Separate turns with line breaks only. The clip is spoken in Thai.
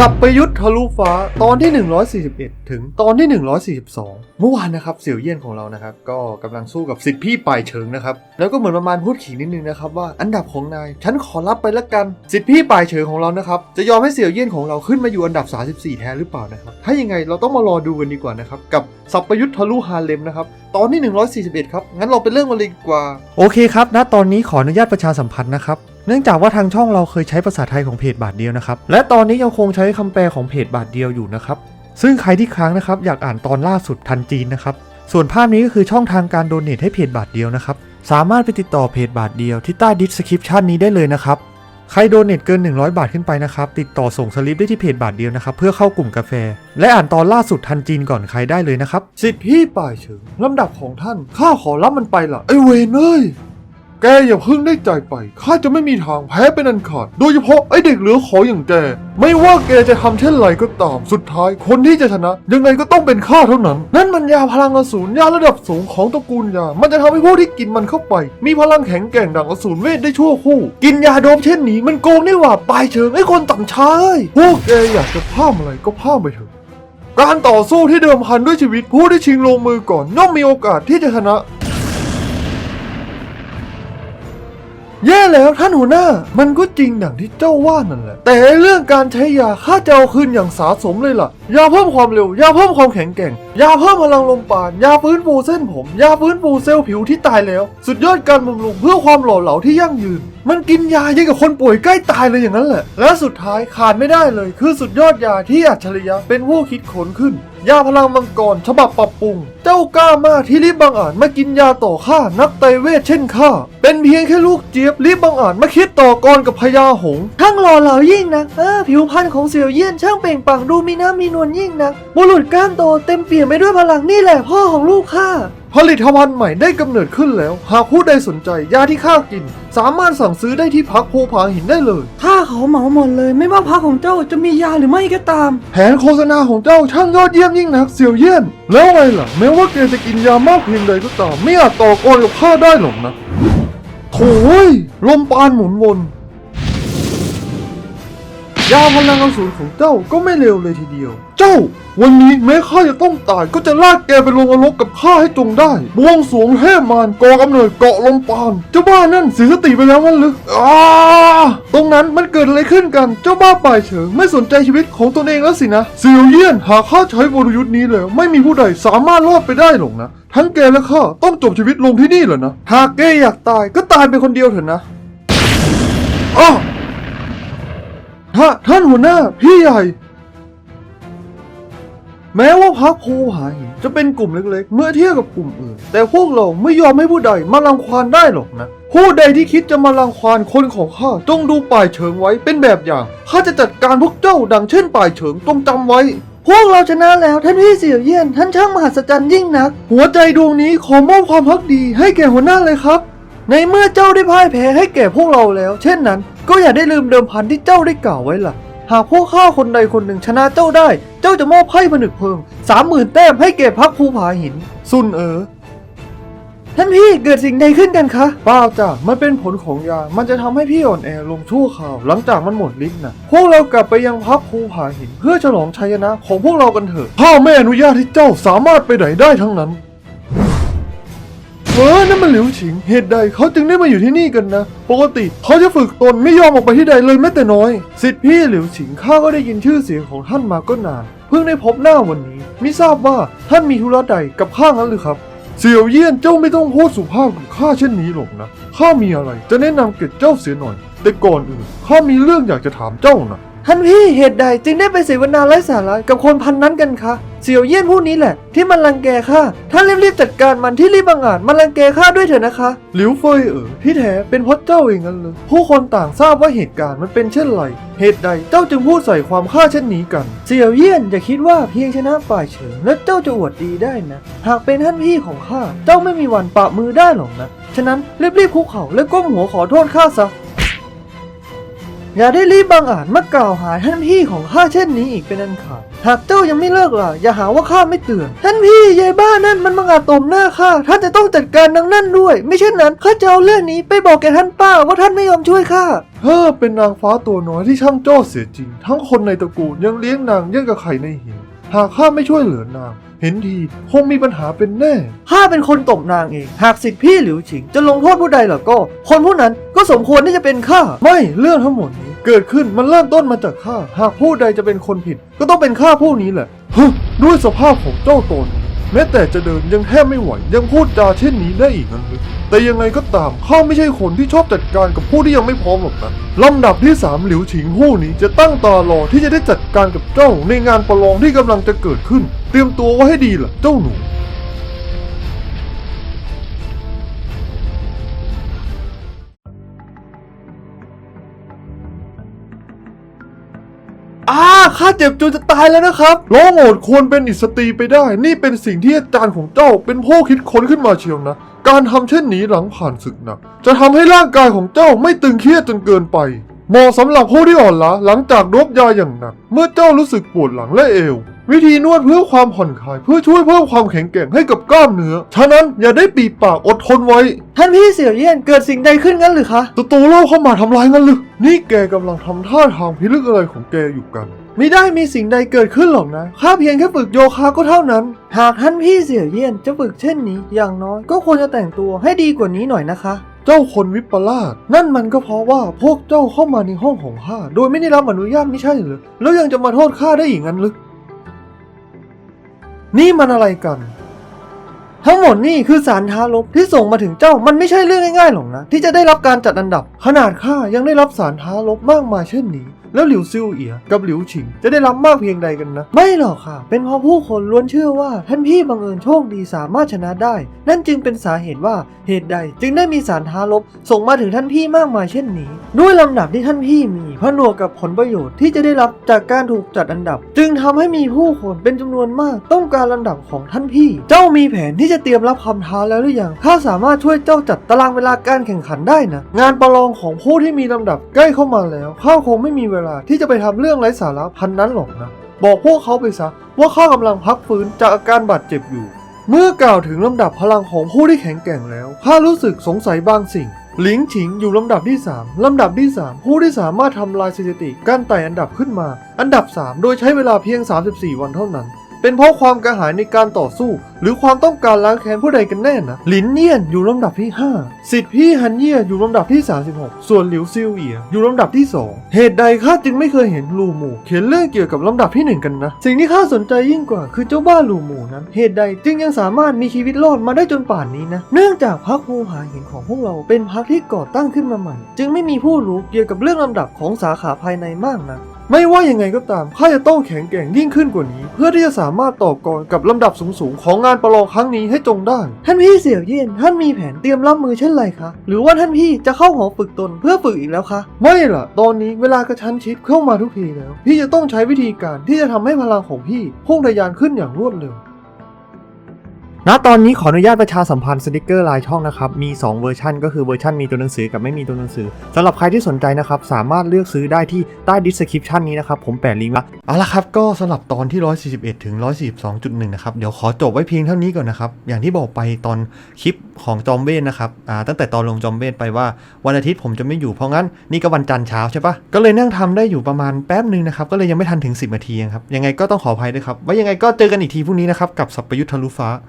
สับประยุทธ์ทะลุฟ้าตอนที่ 141 ถึงตอนที่ 142 เมื่อวานนะครับเสี่ยวเยี่ยนของเรานะครับ ก็กำลังสู้กับสิทธิพี่ปลายเฉิงนะครับ แล้วก็เหมือนประมาณพูดขิงนิดนึงนะครับว่าอันดับของนาย ฉันขอรับไปละกันสิทธิพี่ปลายเฉิงของเรานะครับ จะยอมให้เสี่ยวเยี่ยนของเราขึ้นมาอยู่อันดับ 34 แทนหรือเปล่านะครับ ถ้ายังไงเราต้องมารอดูกันดีกว่านะครับกับสับประยุทธ์ทะลุฮาเลมนะครับตอนที่ 141 ครับงั้นเราไปเรื่องกันเลยดีกว่าโอเคครับณตอนนี้ขออนุญาตประชาสัมพันธ์นะครับ เนื่องจากว่าทางช่องเราเคยใช้ภาษาไทยของเพจบาทเดียวนะครับ และตอนนี้ยังคงใช้คำแปลของเพจบาทเดียวอยู่นะครับ ซึ่งใครที่ค้างนะครับอยากอ่านตอนล่าสุดทันจีนนะครับ ส่วนภาพนี้ก็คือช่องทางการโดเนทให้เพจบาทเดียวนะครับ สามารถไปติดต่อเพจบาทเดียวที่ใต้ดิสคริปชันนี้ได้เลยนะครับ ใครโดเนทเกิน 100 บาทขึ้นไปนะครับ ติดต่อส่งสลิปได้ที่เพจบาทเดียวนะครับ เพื่อเข้ากลุ่มกาแฟ และอ่านตอนล่าสุดทันจีนก่อนใครได้เลยนะครับ สิทธิพี่ป่ายเฉิงลำดับของท่าน ข้าขอรับมันไปละไอเวนเอ้ย แกอย่าเพิ่งได้ใจไป ข้าจะไม่มีทางแพ้เป็นอันขาด โดยเฉพาะไอเด็กเหลือขออย่างแก ไม่ว่าแกจะทำเช่นไรก็ตาม สุดท้ายคนที่จะชนะ ยังไงก็ต้องเป็นข้าเท่านั้น นั่นมันยาพลังอสูรยาระดับสูงของตระกูลยา มันจะทำให้ผู้ที่กินมันเข้าไป มีพลังแข็งแกร่งดังอสูรเวทได้ชั่วคู่ กินยาโดมเช่นนี้ มันโกงนี่หว่าปลายเชิงไอ้คนต่ำช้าเอ้ยพวกแกอยากจะพลาดอะไรก็พลาดไปเถอะการต่อสู้ที่เดิมพันด้วยชีวิตผู้ที่ชิงลงมือก่อนย่อมมีโอกาสที่จะชนะ แย่แล้วท่านหัวหน้า มันก็จริงดังที่เจ้าว่านั่นแหละ แต่เรื่องการใช้ยาข้าจะเอาคืนอย่างสาสมเลยล่ะ ยาเพิ่มความเร็ว ยาเพิ่มความแข็งแกร่ง ยาเพิ่มพลังลมปราณยาฟื้นฟูเส้นผม ยาฟื้นฟูเซลล์ผิวที่ตายแล้ว สุดยอดการบำรุงเพื่อความหล่อเหลาที่ยั่งยืน มันกินยายังกับคนป่วยใกล้ตายเลยอย่างนั้นแหละ และสุดท้ายขาดไม่ได้เลย คือสุดยอดยาที่อัจฉริยะเป็นผู้คิดค้นขึ้น ยาพลังมังกรฉบับปรับปรุง เจ้ากล้ามากที่รีบบังอาจมากินยาต่อข้านักไตเวทเช่นข้าเป็นเพียงแค่ลูกเจี๊ยบรีบบังอาจมาคิดต่อกรกับพญาหงส์ทั้งหล่อเหลายิ่งนักเออผิวพรรณของเสี่ยวเยี่ยนช่างเปล่งปลั่งดูมีน้ำมีนวลยิ่งนักบุรุษกล้ามโตเต็มเปี่ยมไปด้วยพลังนี่แหละพ่อของลูกข้า ผลิตภัณฑ์ใหม่ได้กำเนิดขึ้นแล้ว หากผู้ใดสนใจยาที่ข้ากิน สามารถสั่งซื้อได้ที่พักโพผาหินได้เลย ข้าขอเหมาหมดเลย ไม่ว่าพักของเจ้าจะมียาหรือไม่ก็ตาม แผนโฆษณาของเจ้าช่างยอดเยี่ยมยิ่งนักเสี่ยวเยี่ยน แล้วไงล่ะ แม้ว่าแกจะกินยามากเพียงใดก็ตาม ไม่อาจต่อกรกับข้าได้หรอกนะโถ่เว้ยลมปานหมุนวน ยาพลังอสูรของเจ้าก็ไม่เลวเลยทีเดียว เจ้า วันนี้แม้ข้าจะต้องตายก็จะลากแกไปลงนรกกับข้าให้จงได้ บวงสรวงเทพมารกอกำเนิดเกาะลมปาน เจ้าบ้านั่นเสียสติไปแล้วงั้นหรืออ้าตรงนั้นมันเกิดอะไรขึ้นกัน เจ้าบ้าป่ายเฉิงไม่สนใจชีวิตของตนเองแล้วสินะเสี่ยวเยี่ยนหากข้าใช้วรยุทธ์นี้แล้วไม่มีผู้ใดสามารถรอดไปได้หรอกนะ ทั้งแกและข้าต้องจบชีวิตลงที่นี่เหรอนะ หากแกอยากตายก็ตายไปคนเดียวเถอะนะอ้อ ท่าท่านหัวหน้าพี่ใหญ่ แม้ว่าพักภูผาหินจะเป็นกลุ่มเล็กๆ เมื่อเทียบกับกลุ่มอื่น แต่พวกเราไม่ยอมให้ผู้ใดมารังควานได้หรอกนะ ผู้ใดที่คิดจะมารังควานคนของข้าจงดูป่ายเฉิงไว้เป็นแบบอย่างข้าจะจัดการพวกเจ้าดังเช่นป่ายเฉิงจงจำไว้พวกเราชนะแล้วท่านพี่เสี่ยวเยี่ยน ท่านช่างมหัศจรรย์ยิ่งนัก หัวใจดวงนี้ขอมอบความพักดีให้แก่หัวหน้าเลยครับ ในเมื่อเจ้าได้พ่ายแพ้ให้แก่พวกเราแล้ว เช่นนั้น ก็อย่าได้ลืมเดิมพันที่เจ้าได้กล่าวไว้ล่ะ หากพวกข้าคนใดคนหนึ่งชนะเจ้าได้ เจ้าจะมอบไพ่ผนึกเพลิงสามหมื่นแต้มให้แก่พักภูผาหิน ซุนเอ๋อท่านพี่เกิดสิ่งใดขึ้นกันคะเปล่าจ้ะมันเป็นผลของยา มันจะทำให้พี่อ่อนแอลงชั่วคราว หลังจากมันหมดฤทธิ์นะพวกเรากลับไปยังพักภูผาหิน เพื่อฉลองชัยชนะของพวกเรากันเถอะพ่อแม่อนุญาตให้เจ้าสามารถไปไหนได้ทั้งนั้น เออนั่นมันหลิวฉิง เหตุใดเขาจึงได้มาอยู่ที่นี่กันนะ ปกติเขาจะฝึกตนไม่ยอมออกไปที่ใดเลยแม้แต่น้อย สิทธิพี่หลิวฉิงข้าก็ได้ยินชื่อเสียงของท่านมาก็นาน เพิ่งได้พบหน้าวันนี้ มิทราบว่าท่านมีธุระใดกับข้างั้นหรือครับ เสี่ยวเยี่ยนเจ้าไม่ต้องพูดสุภาพกับข้าเช่นนี้หรอกนะ ข้ามีอะไรจะแนะนำเกิเจ้าเสียหน่อย แต่ก่อนอื่นข้ามีเรื่องอยากจะถามเจ้านะท่านพี่เหตุใดจึงได้ไปเสวนาไร้สาระกับคนพันนั้นกันคะ เสี่ยวเยี่ยนผู้นี้แหละ ที่มันรังแกข้าท่านรีบๆจัดการมันที่รีบบังอาจมันรังแกข้าด้วยเถอะนะคะ หลิวเฟยเอ๋อที่แท้เป็นเพราะเจ้าเองงั้นเลยผู้คนต่างทราบว่าเหตุการณ์มันเป็นเช่นไร เหตุใดเจ้าจึงพูดใส่ความข้าเช่นนี้กัน เสี่ยวเยี่ยนอย่าคิดว่าเพียงชนะฝ่ายเฉิงแล้วเจ้าจะอวดดีได้นะ หากเป็นท่านพี่ของข้าเจ้าไม่มีวันปะมือได้หรอกนะ ฉะนั้นรีบๆคุกเข่าและก้มหัวขอโทษข้าซะอย่าได้รีบบังอาจมากล่าวหาท่านพี่ของข้าเช่นนี้อีกเป็นอันขาด หากเจ้ายังไม่เลิกล่ะ อย่าหาว่าข้าไม่เตือน ท่านพี่ยายบ้านั่นมันมังอาจตบหน้าข้า ท่านจะต้องจัดการนางนั่นด้วย ไม่เช่นนั้นข้าจะเอาเรื่องนี้ไปบอกแกท่านป้าว่าท่านไม่ยอมช่วยข้า เธอเป็นนางฟ้าตัวน้อยที่ช่างโจ้เสียจริง ทั้งคนในตระกูลยังเลี้ยงนางยังกับไข่ในหิน หากข้าไม่ช่วยเหลือนาง เห็นทีคงมีปัญหาเป็นแน่ ข้าเป็นคนตบนางเอง หากสิทธิพี่หลิวฉิงจะลงโทษผู้ใดล่ะก็ คนผู้นั้นก็สมควรที่จะเป็นข้า ไม่เรื่องทั้งหมดนี้ เกิดขึ้นมันเริ่มต้นมาจากข้า หากผู้ใดจะเป็นคนผิด ก็ต้องเป็นข้าผู้นี้แหละฮึด้วยสภาพของเจ้าตนแม้แต่จะเดินยังแทบไม่ไหว ยังพูดจาเช่นนี้ได้อีกนั่นเลยแต่ยังไงก็ตามข้าไม่ใช่คนที่ชอบจัดการกับผู้ที่ยังไม่พร้อมหรอกนะลำดับที่สามหลิวฉิงผู้นี้จะตั้งตารอที่จะได้จัดการกับเจ้าในงานประลองที่กำลังจะเกิดขึ้น เตรียมตัวไว้ให้ดีล่ะเจ้าหนู อ้าข้าเจ็บจนจะตายแล้วนะครับร้องโอดควรเป็นอิสตรีไปได้ นี่เป็นสิ่งที่อาจารย์ของเจ้าเป็นผู้คิดค้นขึ้นมาเชียวนะ การทำเช่นนี้หลังผ่านศึกหนัก จะทำให้ร่างกายของเจ้าไม่ตึงเครียดจนเกินไปเหมาะสำหรับผู้ที่อ่อนล้าหลังจากรบยาอย่างหนัก เมื่อเจ้ารู้สึกปวดหลังและเอว วิธีนวดเพื่อความผ่อนคลายเพื่อช่วยเพิ่มความแข็งแกร่งให้กับกล้ามเนื้อ ฉะนั้นอย่าได้ปีปากอดทนไว้ ท่านพี่เสี่ยวเยี่ยนเกิดสิ่งใดขึ้นงั้นหรือคะศัตรูเล่าเข้ามาทำร้ายงั้นหรือ นี่แกกำลังทำท่าทางพิลึกอะไรของแกอยู่กัน ไม่ได้มีสิ่งใดเกิดขึ้นหรอกนะ ข้าเพียงแค่ฝึกโยคะก็เท่านั้น หากท่านพี่เสี่ยวเยี่ยนจะฝึกเช่นนี้ อย่างน้อยก็ควรจะแต่งตัวให้ดีกว่านี้หน่อยนะคะเจ้าคนวิปลาสนั่นมันก็เพราะว่าพวกเจ้าเข้ามาในห้องของข้าโดยไม่ได้รับอนุญาตไม่ใช่เหรือแล้วยังจะมาโทษข้าได้อีกงั้นหรือ นี่มันอะไรกัน ทั้งหมดนี่คือสารท้าลบที่ส่งมาถึงเจ้ามันไม่ใช่เรื่องง่ายๆหรอกนะ ที่จะได้รับการจัดอันดับ ขนาดข้ายังได้รับสารท้าลบมากมายเช่นนี้ แล้วหลิวซิ่วเอียกับหลิวฉิง จะได้รับมากเพียงใดกันนะ ไม่หรอกค่ะ เป็นเพราะผู้คนล้วนเชื่อว่าท่านพี่บังเอิญโชคดีสามารถชนะได้ นั่นจึงเป็นสาเหตุว่าเหตุใด จึงได้มีสารท้าลบส่งมาถึงท่านพี่มากมายเช่นนี้ ด้วยลำดับที่ท่านพี่มีผนวกกับผลประโยชน์ที่จะได้รับจากการถูกจัดอันดับ จึงทำให้มีผู้คนเป็นจำนวนมากต้องการลำดับของท่านพี่ เจ้ามีแผนที่จะเตรียมรับคำท้าแล้วหรือยังข้าสามารถช่วยเจ้าจัดตารางเวลาการแข่งขันได้นะงานประลองของผู้ที่มีลำดับใกล้เข้ามาแล้วข้าคงไม่มีเวลาที่จะไปทำเรื่องไร้สาระพันนั้นหรอกนะ บอกพวกเขาไปซะว่าข้ากำลังพักฟื้นจากอาการบาดเจ็บอยู่ เมื่อกล่าวถึงลำดับพลังของผู้ที่แข็งแกร่งแล้วข้ารู้สึกสงสัยบางสิ่ง หลิงฉิงอยู่ลำดับที่ 3 ลำดับที่ 3 ผู้ที่สามารถทำลายสถิติการไต่อันดับขึ้นมา อันดับ 3 โดยใช้เวลาเพียง 34 วันเท่านั้น เป็นเพราะความกระหายในการต่อสู้ หรือความต้องการล้างแค้นผู้ใดกันแน่นะหลินเนียนอยู่ลำดับที่ 5 สิทธิพี่ฮันเย่อยู่ลำดับที่ 36 ส่วนหลิวซิวเอียอยู่ลำดับที่ 2 เหตุใดข้าจึงไม่เคยเห็นลูหมู่เขียนเรื่องเกี่ยวกับลำดับที่หนึ่งกันนะ สิ่งที่ข้าสนใจยิ่งกว่าคือเจ้าบ้าลูหมู่นั้น เหตุใดจึงยังสามารถมีชีวิตรอดมาได้จนป่านนี้นะ เนื่องจากพรรคภูหาหินของพวกเราเป็นพรรคที่ก่อตั้งขึ้นมาใหม่ จึงไม่มีผู้รู้เกี่ยวกับเรื่องลำดับของสาขาภายในมากนะไม่ว่ายังไงก็ตามข้าจะต้องแข็งแกร่งยิ่งขึ้นกว่านี้ เพื่อที่จะสามารถต่อกรกับลำดับสูงๆของงานประลองครั้งนี้ให้จงได้ ท่านพี่เสี่ยวเยี่ยนท่านมีแผนเตรียมรับมือเช่นไรคะ หรือว่าท่านพี่จะเข้าหอฝึกตนเพื่อฝึกอีกแล้วคะ ไม่ล่ะ ตอนนี้เวลากระชั้นชิดเข้ามาทุกทีแล้ว พี่จะต้องใช้วิธีการที่จะทำให้พลังของพี่พุ่งทะยานขึ้นอย่างรวดเร็ว ณตอนนี้ขออนุญาตประชาสัมพันธ์สติกเกอร์ลายช่องนะครับ มี 2 เวอร์ชันก็คือเวอร์ชันมีตัวหนังสือกับไม่มีตัวหนังสือสำหรับใครที่สนใจนะครับ สามารถเลือกซื้อได้ที่ใต้ดิสคริปชันนี้นะครับ ผมแปะลิงก์ไว้เอาละครับก็สำหรับตอนที่ 141 ถึง 142.1 นะครับ เดี๋ยวขอจบไว้เพียงเท่านี้ก่อนนะครับ อย่างที่บอกไปตอนคลิปของจอมเวทนะครับอ่าตั้งแต่ตอนลงจอมเวทไปว่าวันอาทิตย์ผมจะไม่อยู่เพราะงั้นนี่ก็วันจันทร์เช้าใช่ปะก็เลยนั่งทำได้อยู่ประมาณแป๊บนึงนะครับก็เลยยังไม่ทันถึง 10นาทีครับยังไงก็ต้องขออภัยด้วยครับไว้ยังไงก็เจอกันอีกทีพรุ่งนี้นะครับกับสัปยุทธทะลุฟ้า